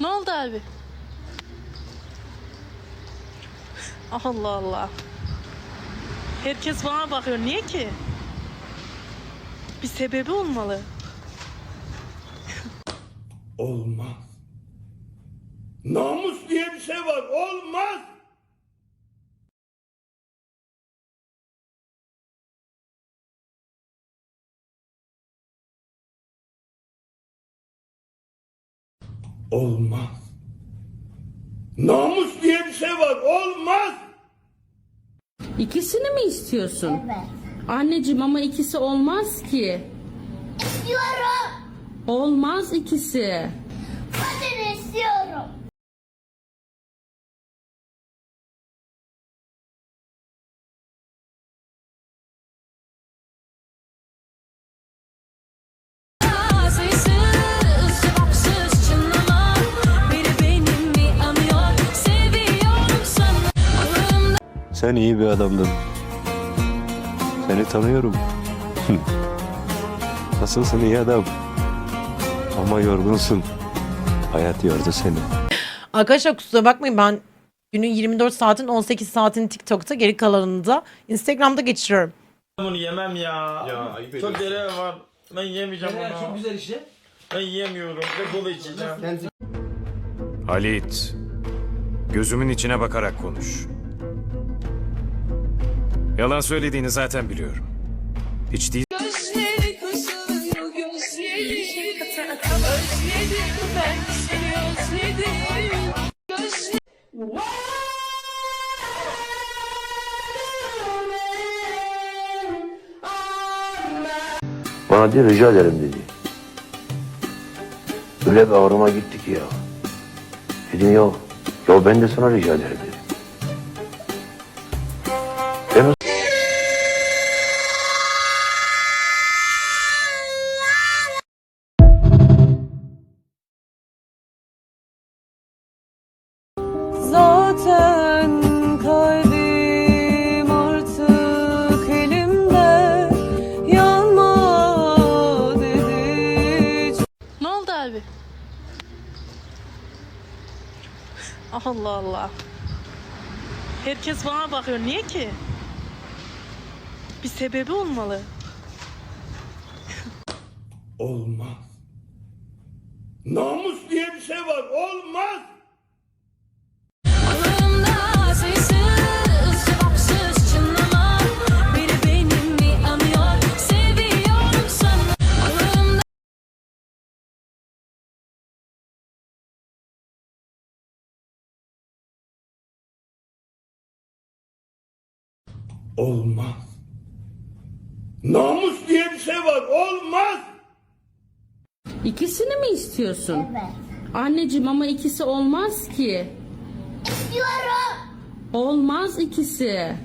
Ne oldu abi? Allah Allah. Herkes bana bakıyor. Niye ki? Bir sebebi olmalı. Olmaz. Namus diye bir şey var. Olmaz. Olmaz. Namus diye bir şey var. Olmaz. İkisini mi istiyorsun? Evet. Anneciğim ama ikisi olmaz ki. İstiyorum. Olmaz ikisi. Kadın istiyorum. Sen iyi bir adamdın. Seni tanıyorum. Nasılsın iyi adam? Ama yorgunsun. Hayat yordu seni. Arkadaşlar kusura bakmayın ben günün 24 saatin 18 saatini TikTok'ta geri kalanını da Instagram'da geçiriyorum. bunu yemem ya. Ya ayıp Çok dere var. Ben yemeyeceğim onu. Çok güzel işte. Ben yiyemiyorum. Ve kola içeceğim. Halit, gözümün içine bakarak konuş. Yalan söylediğini zaten biliyorum. Hiç değil. Gözleri kısılıyor gözleri Özledim ben seni özledim Gözleri Bana de rica ederim dedi. Öyle bir ağrıma gitti ki ya. Dedim ya, ya ben de sana rica ederim dedi. Allah Allah. Herkes bana bakıyor. Niye ki? Bir sebebi olmalı. Olmaz. Namus diye bir şey var. Olmaz. Olmaz. Namus diye bir şey var. Olmaz. İkisini mi istiyorsun? Evet. Anneciğim ama ikisi olmaz ki. İstiyorum. Olmaz ikisi.